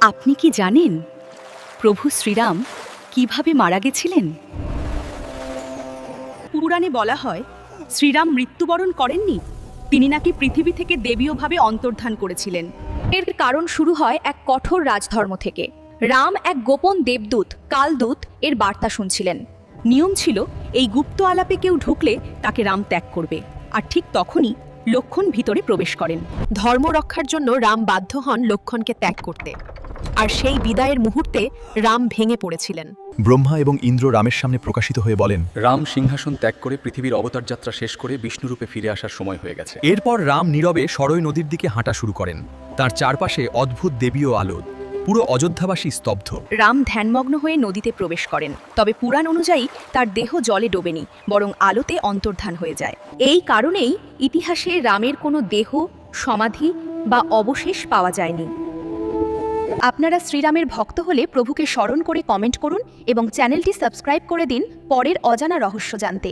আপনি কি জানেন প্রভু শ্রীরাম কীভাবে মারা গেছিলেন? পুরাণে বলা হয়, শ্রীরাম মৃত্যুবরণ করেননি। তিনি নাকি পৃথিবী থেকে দেবীয়ভাবে অন্তর্ধান করেছিলেন। এর কারণ শুরু হয় এক কঠোর রাজধর্ম থেকে। রাম এক গোপন দেবদূত, কালদূত এর বার্তা শুনছিলেন। নিয়ম ছিল, এই গুপ্ত আলাপে কেউ ঢুকলে তাকে রাম ত্যাগ করবে। আর ঠিক তখনই লক্ষণ ভিতরে প্রবেশ করেন। ধর্ম রক্ষার জন্য রাম বাধ্য হন লক্ষণকে ত্যাগ করতে। আর সেই বিদায়ের মুহূর্তে রাম ভেঙে পড়েছিলেন। ব্রহ্মা এবং ইন্দ্র রামের সামনে প্রকাশিত হয়ে বলেন রাম সিংহাসন ত্যাগ করে পৃথিবীর অবতার যাত্রা শেষ করে বিষ্ণুরূপে ফিরে আসার সময় হয়ে গেছে। এরপর রাম নীরবে সরয় নদীর দিকে হাঁটা শুরু করেন। তার চারপাশে অদ্ভুত দেবীয় আলো পুরো অযোধ্যাবাসী স্তব্ধ। রাম ধ্যানমগ্ন হয়ে নদীতে প্রবেশ করেন তবে পুরাণ অনুযায়ী তার দেহ জলে ডোবেনি বরং আলোতে অন্তর্ধান হয়ে যায়। এই কারণেই ইতিহাসে রামের কোনো দেহ সমাধি বা অবশেষ পাওয়া যায়নি। আপনারা শ্রীরামের ভক্ত হলে প্রভুকে স্মরণ করে কমেন্ট করুন এবং চ্যানেলটি সাবস্ক্রাইব করে দিন পরের অজানা রহস্য জানতে।